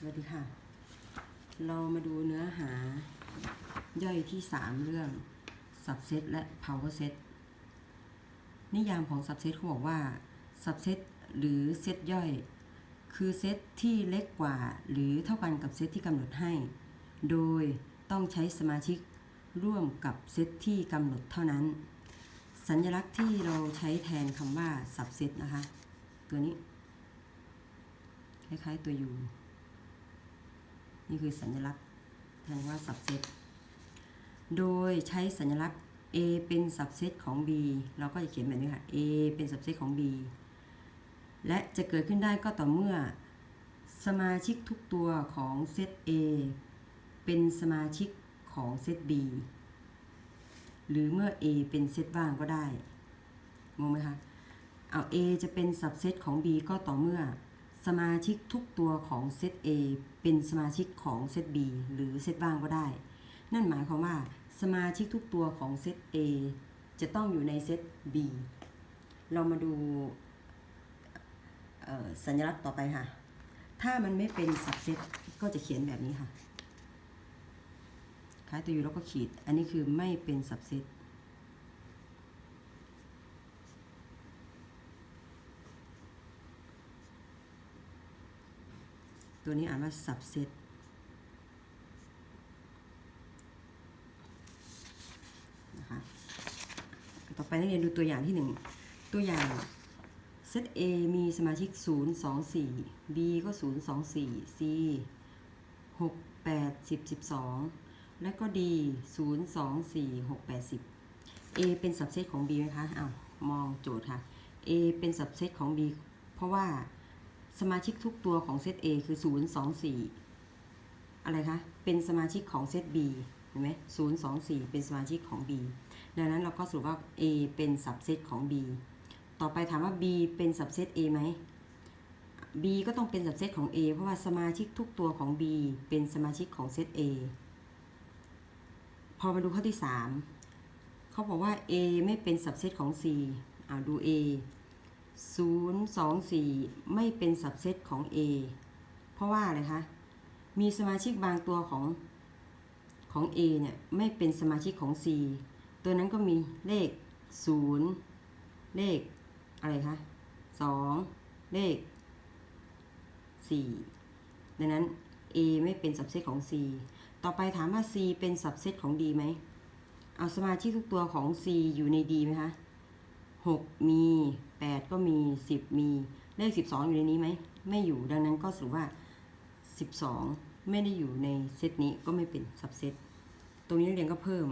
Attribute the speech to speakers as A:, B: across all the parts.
A: สวัสดีค่ะ เรามาดูเนื้อหาย่อยที่ 3 เรื่อง subset และ power set นิยามของ subset เขาบอกว่า subset หรือเซตย่อย คือเซตที่เล็กกว่าหรือเท่ากันกับเซตที่กำหนดให้ โดยต้องใช้สมาชิกร่วมกับเซตที่กำหนดเท่านั้น สัญลักษณ์ที่เราใช้แทนคำว่า subset นะคะ ตัวนี้ คล้ายๆตัว U นี่คือสัญลักษณ์แทนว่า subset โดยใช้สัญลักษณ์ A เป็น subset ของ B เราก็จะเขียนแบบนี้ค่ะ A เป็น subset ของ B และจะเกิดขึ้นได้ก็ต่อเมื่อ สมาชิกทุกตัวของเซต A เป็นสมาชิกของเซต B หรือเมื่อ A เป็นเซตว่างก็ได้งงไหมคะ เอา A จะเป็น subset ของ B ก็ต่อเมื่อ สมาชิกทุกตัวของเซต A เป็นสมาชิกของเซต B หรือเซตว่างก็ได้ นั่นหมายความว่า สมาชิกทุกตัวของเซต A จะต้องอยู่ในเซต B เรามาดูสัญลักษณ์ต่อไปค่ะ ถ้ามันไม่เป็น subset ก็จะเขียนแบบนี้ค่ะคล้ายตัวอยู่แล้วก็ขีด อันนี้คือไม่เป็น subset ตััวนี้อ่านว่า subset นะคะต่อไปนักเรียนดูตัวอย่างที่หนึ่งตัวอย่างเซต A มีสมาชิก 0 2 4 B ก็ 0 2 4 C 6 8 10 12 และก็ D 0 2 4 6 8 10 A เป็น subset ของ B ไหมคะอ้าวมองโจทย์ค่ะ A เป็น subset ของ B เพราะว่า สมาชิกทุกตัวของเซต A คือ 0 2 4 อะไรคะ เป็นสมาชิกของเซต B เห็นไหม0 2 4เป็นสมาชิกของ B ดังนั้นเราก็สรุปว่า A เป็น subset ของ B ต่อไปถามว่า B เป็น subset A ไหม B ก็ต้องเป็น subset ของ A เพราะว่าสมาชิกทุกตัวของ B เป็นสมาชิกของเซต A พอมาดูข้อที่ 3 เขาบอกว่า A ไม่เป็น subset ของ C อ่าดู A 0 2 4 ไม่เป็น subset ของ A เพราะว่าอะไรคะ มีสมาชิกบางตัวของของ A เนี่ย ไม่เป็นสมาชิกของ C ตัวนั้นก็มีเลข 0 เลข อะไรคะ 2 เลข 4 ดังนั้น A ไม่เป็น subset ของ C ต่อไปถามว่า C เป็น subset ของ D ไหม เอาสมาชิกทุกตัวของ C อยู่ใน D ไหมคะ 6 มี 8 ก็มี 10 มีเลข 12 อยู่ในนี้ไหม ไม่อยู่ดังนั้นก็สรุปว่า 12 ไม่ได้อยู่ในเซตนี้ก็ไม่เป็น subset ตรงนี้นักเรียนก็เพิ่ม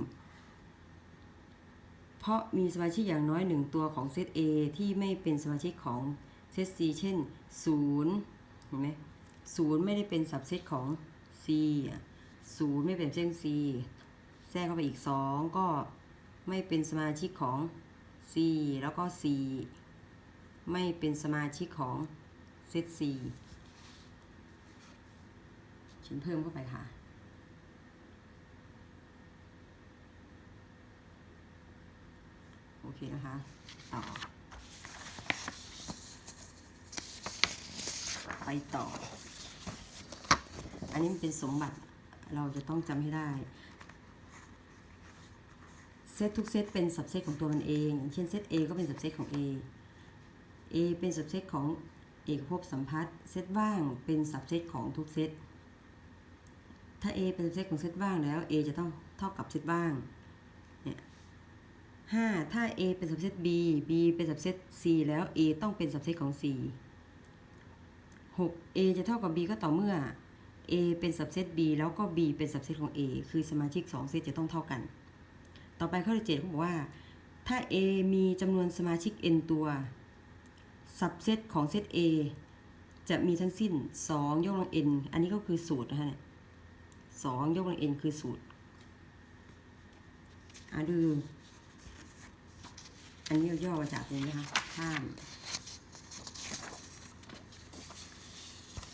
A: เพราะมีสมาชิกอย่างน้อยหนึ่งตัวของเซต A ที่ไม่เป็นสมาชิกของเซต C เช่น 0 เห็นไหม0ไม่ได้เป็น subset ของ C อะ0ไม่เป็นเส้น C แทรกเข้าไปอีก 2 ก็ไม่เป็นสมาชิกของ C แล้วก็ C ไม่เป็นสมาชิกของเซต C ฉันเพิ่มเข้าไปค่ะ โอเคนะคะ ต่อ ไปต่อ อันนี้มันเป็นสมบัติเราจะต้องจำให้ได้เซตทุกเซตเป็นสับเซตของตัวมันเอง อย่างเช่นเซต A ก็เป็นสับเซตของ A A เป็นสับเซตของเอกภพสัมพัทธ์เซตว่างเป็นสับเซตของทุกเซต ถ้า A เป็นสับเซตของเซตว่างแล้ว A จะต้องเท่ากับเซตว่างเนี่ยห้าถ้า A เป็นสับเซต B B เป็นสับเซต C แล้ว A ต้องเป็นสับเซตของ C หก A จะเท่ากับ B ก็ต่อเมื่อ A เป็นสับเซต B แล้วก็ B เป็นสับเซตของ A คือสมาชิก2เซตจะต้องเท่ากัน ต่อไปข้อที่เจ็ดเขาบอกว่า ถ้า A มีจำนวนสมาชิก n ตัว สับเซตของเซต A จะมีทั้งสิ้น 2 ยกกำลัง n อันนี้ก็คือสูตรนะคะเนี่ยสองยกกำลัง n คือสูตรอะดู อันนี้ย่อมาจากตรงนี้นะคะข้าม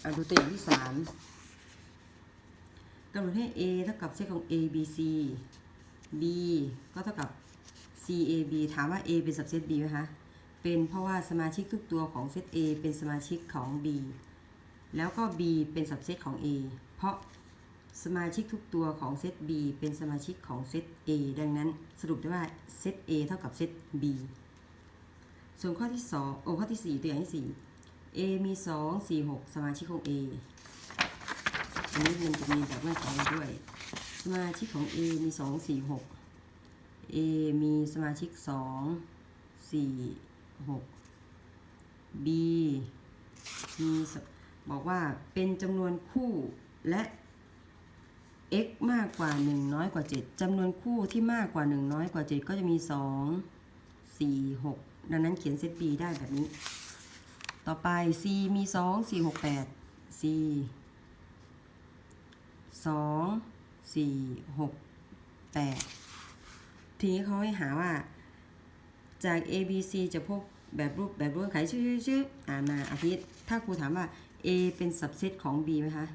A: อาดูตัวอย่างที่สามกำหนดให้ A เท่ากับเซตของ A B C B ก็เท่ากับ C A B ถามว่า A เป็นสับเซต B ไหมคะ เป็นเพราะว่าสมาชิกทุกตัวของเซต A เป็นสมาชิกของ B แล้วก็ b เป็นสับเซตของ a เพราะสมาชิกทุกตัวของเซต b เป็นสมาชิกของเซต a ดังนั้นสรุปได้ว่าเซต a เท่ากับเซต b ส่วนข้อที่2โอ้ข้อที่ 4 ตัวอย่างที่ 4 a มี 2 4 6 สมาชิกของ a อันนี้มันจะมีแบบเงื่อนไขมาด้วย สมาชิกของ a มี 2 4 6 a มีสมาชิก 2 4 6 b มีบอกว่าเป็นจำนวนคู่และ x มากกว่า 1 น้อยกว่า 7จำนวนคู่ที่มากกว่า 1 น้อยกว่า 7 ก็จะมี 2 4 6 ดังนั้นเขียนเซต b ได้แบบนี้ ต่อไป c มี 2 4 6 8 c 2 4 6 8 ทีนี้เขาให้หาว่าจาก a b c จะพบ แบบรูปแบบรูปไขชื่อชื่ออ่านมาอาทิตย์ถ้าครูถามว่า a เป็นสับเซตของ b ไหมคะ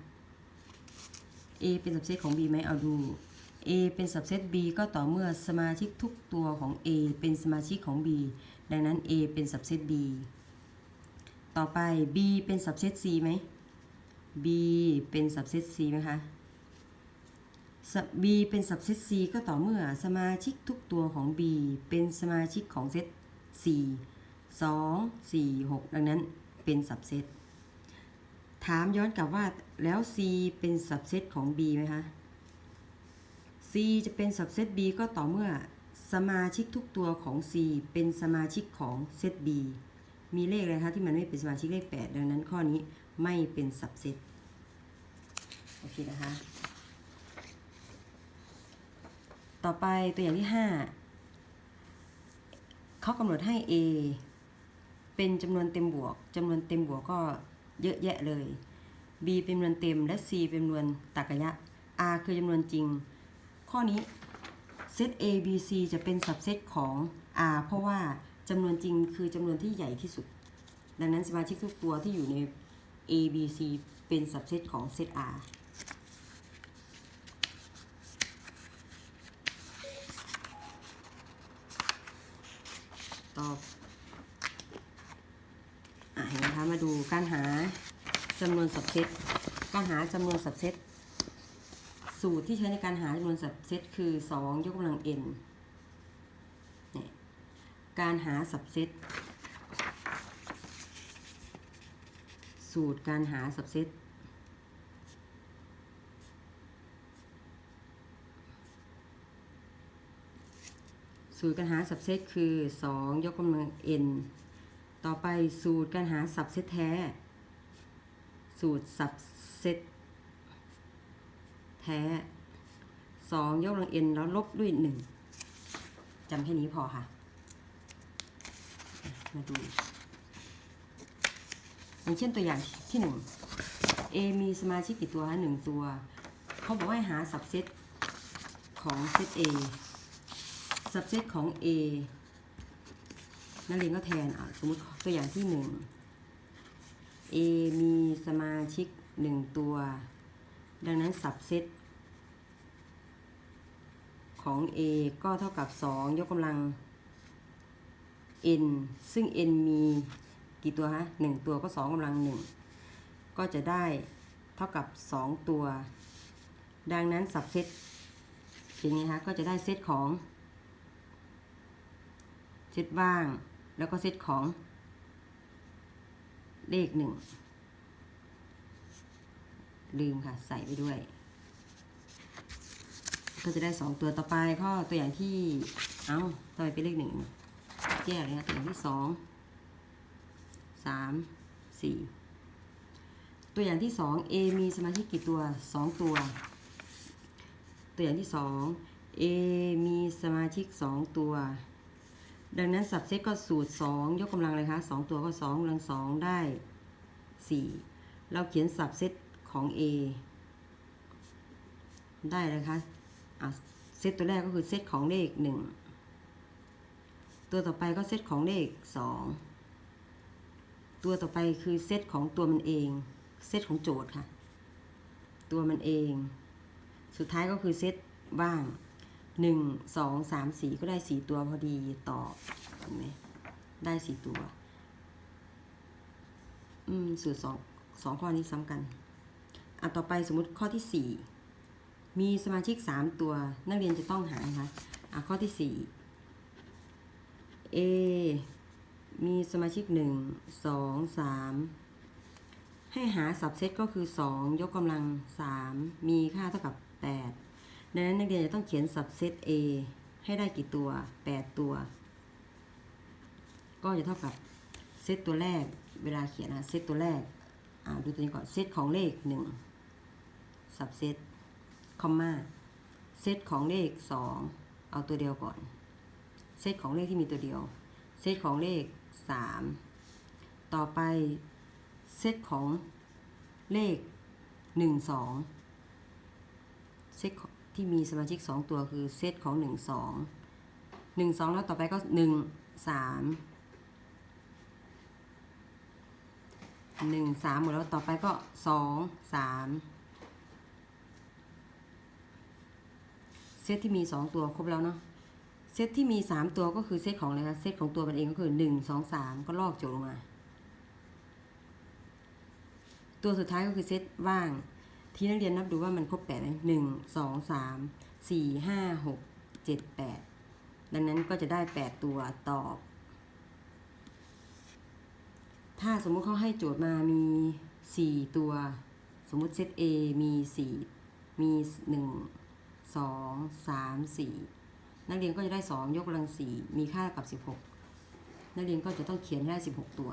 A: a เป็นสับเซตของ b ไหมเอาดู a เป็นสับเซต b ก็ต่อเมื่อสมาชิกทุกตัวของ a เป็นสมาชิกของ b ดังนั้น a เป็นสับเซต b ต่อไป b เป็นสับเซต c ไหม b เป็นสับเซต c ไหมคะ b เป็นสับเซต c ก็ต่อเมื่อสมาชิกทุกตัวของ b เป็นสมาชิกของเซต c 2 4 6 ดังนั้นเป็นสับเซตถามย้อนกลับว่าแล้ว c เป็นสับเซตของ b ไหมคะ c จะเป็นสับเซต b ก็ต่อเมื่อสมาชิกทุกตัวของ c เป็นสมาชิกของเซต b มีเลขอะไรคะที่มันไม่เป็นสมาชิกเลข 8 ดังนั้นข้อนี้ไม่เป็นสับเซตโอเคนะคะ ต่อไปตัวอย่างที่ 5เขากำหนดให้ a เป็นจำนวนเต็มบวกจำนวนเต็มบวกก็เยอะแยะเลย b เป็นจำนวนเต็มและ c เป็นจำนวนตรรกะยะ r คือจำนวนจริง ข้อนี้เซต a b c จะเป็นสับเซตของ r เพราะว่าจำนวนจริงคือจำนวนที่ใหญ่ที่สุด ดังนั้นสมาชิกทุกตัวที่อยู่ใน a b c เป็นสับเซตของเซต r ตอ บอะเห็นไหมคะมาดูการหาจำนวนสับเซตการหาจำนวนสับเซตสูตรที่ใช้ในการหาจำนวนสับเซตคือ 2 ยกกำลัง n เนี่ยการหาสับเซตสูตรการหาสับเซตสูตรการหาสับเซตคือ 2 ยกกำลัง n ต่อไปสูตรการหาสับเซตแท้ สูตรสับเซตแท้2ยกกำลัง n แล้วลบด้วย1จำแค่นี้พอค่ะ มาดู อย่างเช่นตัวอย่างที่1 a มีสมาชิกกี่ตัวคะหนึ่งตัว เขาบอกว่าให้หาสับเซตของเซต a สับเซตของ A นักเรียนก็แทนอะสมมติตัวอย่างที่หนึ่ง A มีสมาชิกหนึ่งตัว ดังนั้นสับเซตของ A ก็เท่ากับ 2 ยกกำลัง n ซึ่ง n มีกี่ตัวฮะหนึ่งตัวก็ 2กำลัง1ก็จะได้เท่ากับ 2 ตัว ดังนั้นสับเซตอย่างนี้คะก็จะได้เซตของ เซตว่าง แล้วก็เซตของเลขหนึ่งลืมค่ะ ใส่ไปด้วย ก็จะได้สองตัวต่อไปข้อตัวอย่างที่ เอาต่อไปเป็นเลขหนึ่งแยกเลยนะตัวอย่างที่สองสามสี่ตัวอย่างที่สอง A มีสมาชิกกี่ตัวสองตัว ตัวอย่างที่สอง A มีสมาชิกสองตัว ดังนั้นสับเซตก็สูตร 2 ยกกำลังเลยคะ2ตัวก็2กำลัง 2 ได้ 4 เราเขียนสับเซตของ A ได้เลยคะอะเซตตัวแรกก็คือเซตของเลข 1 ตัวต่อไปก็เซตของเลข 2 ตัวต่อไปคือเซตของตัวมันเอง เซตของโจทย์ค่ะ ตัวมันเอง สุดท้ายก็คือเซตว่าง หนึ่งสองสามสี่ก็ได้สี่ตัวพอดีต่อเห็นไหมได้สี่ตัว อืม สูตรสองสองข้อนี้ซ้ำกัน อะ ต่อไปสมมติข้อที่สี่มีสมาชิกสามตัว นักเรียนจะต้องหานะคะอะ ข้อที่สี่ A มีสมาชิกหนึ่งสองสามให้หาสับเซตก็คือสองยกกำลังสามมีค่าเท่ากับแปด ดังนั้นนักเรียนจะต้องเขียนสับเซต A ให้ได้กี่ตัวแปดตัว ก็จะเท่ากับเซตตัวแรก เวลาเขียนนะเซตตัวแรก อ่าดูตัวนี้ก่อน เซตของเลขหนึ่งสับเซต คอมมา เซตของเลขสองเอาตัวเดียวก่อน เซตของเลขที่มีตัวเดียว เซตของเลขสามต่อไป เซตของเลขหนึ่งสองเซตของ ที่มีสมาชิกสองตัวคือเซตของหนึ่งสองหนึ่งสองแล้วต่อไปก็หนึ่งสามหนึ่งสามหมดแล้วต่อไปก็สองสามเซตที่มีสองตัวครบแล้วเนาะเซตที่มี 3 ตัวก็คือเซตของอะไรคะเซตของตัวมันเองก็คือ 1 2 3 ก็ลอกโจทย์ลงมา ตัวสุดท้ายก็คือเซตว่าง ที่นักเรียนนับดูว่ามันครบ8ไหมหนึ่งสองสามสี่ห้าหกเจ็ดแปดดังนั้นก็จะได้8ตัวตอบ ถ้าสมมุติเขาให้โจทย์มามี4ตัว สมมุติเซต A มี4มี1 2 3 4นักเรียนก็จะได้2ยกกำลัง4มีค่ากับ16นักเรียนก็จะต้องเขียนให้ได้16ตัว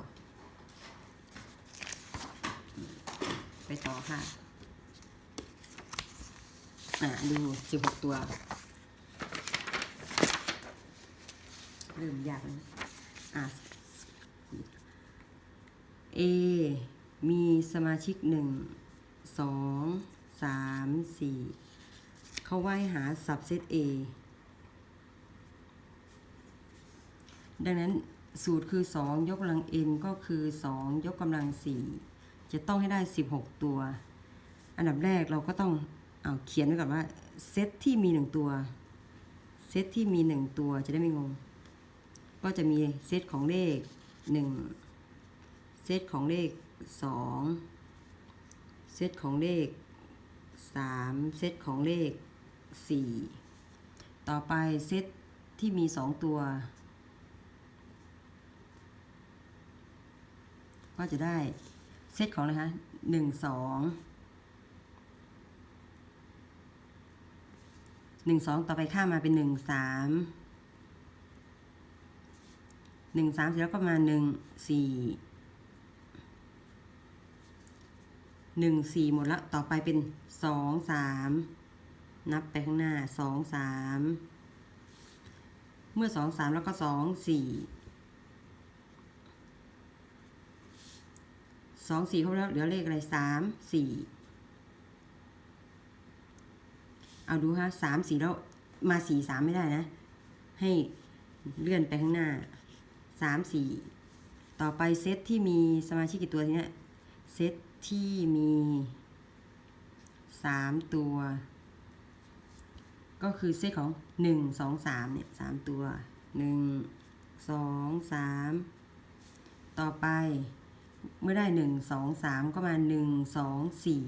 A: ไปต่อค่ะ อะดู16ตัว เริ่มยากแล้วอะ A มีสมาชิก1 2 3 4เขาว่าให้หา subset A ดังนั้นสูตรคือ 2 ยกกำลัง n ก็คือ 2 ยกกำลัง 4 จะต้องให้ได้ 16 ตัว อันดับแรกเราก็ต้อง เอาเขียนไว้ก่อนว่าเซตที่มี1ตัว เซตที่มี1ตัวจะได้ไม่งง ก็จะมีเซตของเลข1เซตของเลข2เซตของเลข3เซตของเลข4ต่อไปเซตที่มี2ตัว ก็จะได้เซตของอะไรคะหนึ่งสอง หนึ่งสองต่อไปข้ามมาเป็นหนึ่งสามหนึ่งสามเสร็จแล้วก็มาหนึ่งสี่หนึ่งสี่หมดล้วต่อไปเป็นสองสามนับไปข้างหน้าสองสามเมื่อสองสามแล้วก็สองสี่สองสี่ครบแล้วเหลือเลขอะไรสามสี่ เอาดูฮะสามสี่แล้วมาสี่สามไม่ได้นะ ให้เลื่อนไปข้างหน้าสามสี่ต่อไปเซตที่มีสมาชิกกี่ตัวทีเนี้ยเซตที่มีสามตัว ก็คือเซตของหนึ่งสองสามเนี่ยสามตัวหนึ่งสองสามต่อไปเมื่อได้หนึ่งสองสามก็มาหนึ่งสองสี่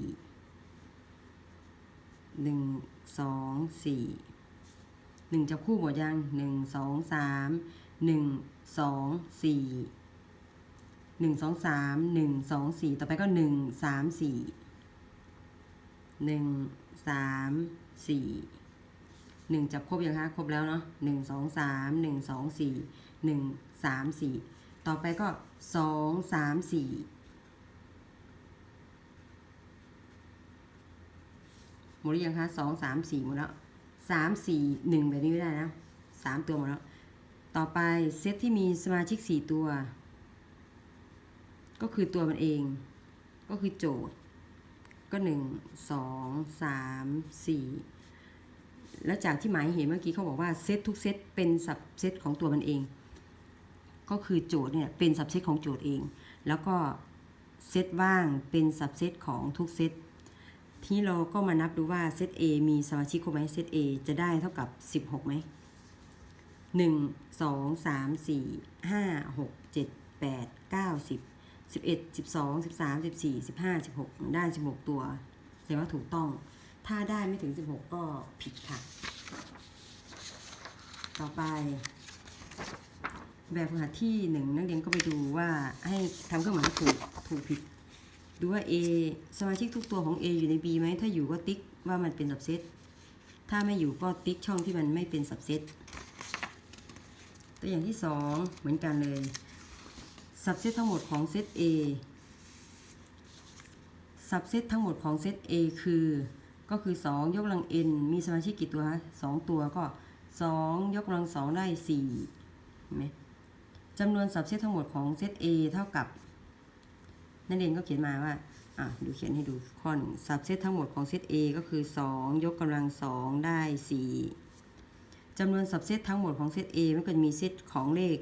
A: หนึ่ง สองสี่หนึ่งจับคู่หมดยังหนึ่งสองสามหนึ่งสองสี่หนึ่งสองสามหนึ่งสองสี่ต่อไปก็หนึ่งสามสี่หนึ่งสามสี่หนึ่งจับครบยังคะครบแล้วเนาะหนึ่งสองสามหนึ่งสองสี่หนึ่งสามสี่ต่อไปก็สองสามสี่ มดหรือยังคะสองสามสี่หมดแล้วสามสี่หนึ่งแบบนี้ไม่ได้นะสามตัวหมดแล้ว ต่อไปเซตที่มีสมาชิกสี่ตัว ก็คือตัวมันเอง ก็คือโจทย์ ก็หนึ่งสองสามสี่แล้วจากที่หมายเห็นเมื่อกี้เขาบอกว่าเซตทุกเซตเป็นสับเซตของตัวมันเอง ก็คือโจทย์เนี่ยเป็นสับเซตของโจทย์เอง แล้วก็เซตว่างเป็นสับเซตของทุกเซต ที่เราก็มานับดูว่าเซต A มีสมาชิกครบไหมเซต A จะได้เท่ากับ 16ไหมหนึ่งสองสามสี่ห้าหกเจ็ดแปดเก้าสิบสิบเอ็ดสิบสองสิบสามสิบสี่สิบห้าสิบหกได้สิบหกตัวแสดงว่าถูกต้อง ถ้าได้ไม่ถึงสิบหกก็ผิดค่ะ ต่อไป แบบฝึกหัดที่หนึ่งนักเรียนก็ไปดูว่าให้ทำเครื่องหมายถูกถูกผิด ดูว่า A สมาชิกทุกตัวของ A อยู่ใน B ไหม ถ้าอยู่ก็ติ๊กว่ามันเป็นสับเซต ถ้าไม่อยู่ก็ติ๊กช่องที่มันไม่เป็นสับเซต ตัวอย่างที่สองเหมือนกันเลย สับเซตทั้งหมดของเซต A สับเซตทั้งหมดของเซต A คือ ก็คือ 2 ยกกำลัง n มีสมาชิกกี่ตัวฮะสองตัวก็ 2 ยกกำลังสองได้4เห็นไหมจำนวนสับเซตทั้งหมดของเซต A เท่ากับ นักเรียนก็เขียนมาว่าอะดูเขียนให้ดูข้อหนึ่งสับเซตทั้งหมดของเซต A ก็คือ 2 ยกกำลังสองได้ 4จำนวนสับเซตทั้งหมดของเซต A มันก็จะมีเซตของเลข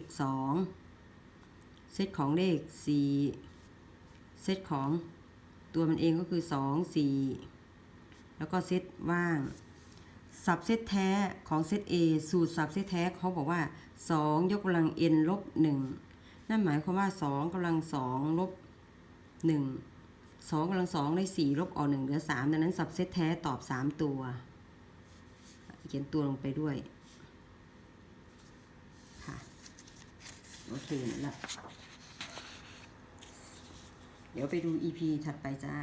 A: 2 เซตของเลข 4 เซตของตัวมันเองก็คือ 2 4 แล้วก็เซตว่าง สับเซตแท้ของเซต A สูตรสับเซตแท้เขาบอกว่า 2 ยกกำลัง n ลบ1นั่นหมายความว่า 2กำลัง2ลบ 1 2กำลัง2ได้4ลบออก1เหลือ3ดังนั้นสับเซตแท้ตอบ 3 ตัว เขียนตัวลงไปด้วยค่ะโอเคนั่นแหละเดี๋ยวไปดู EP ถัดไปจ้า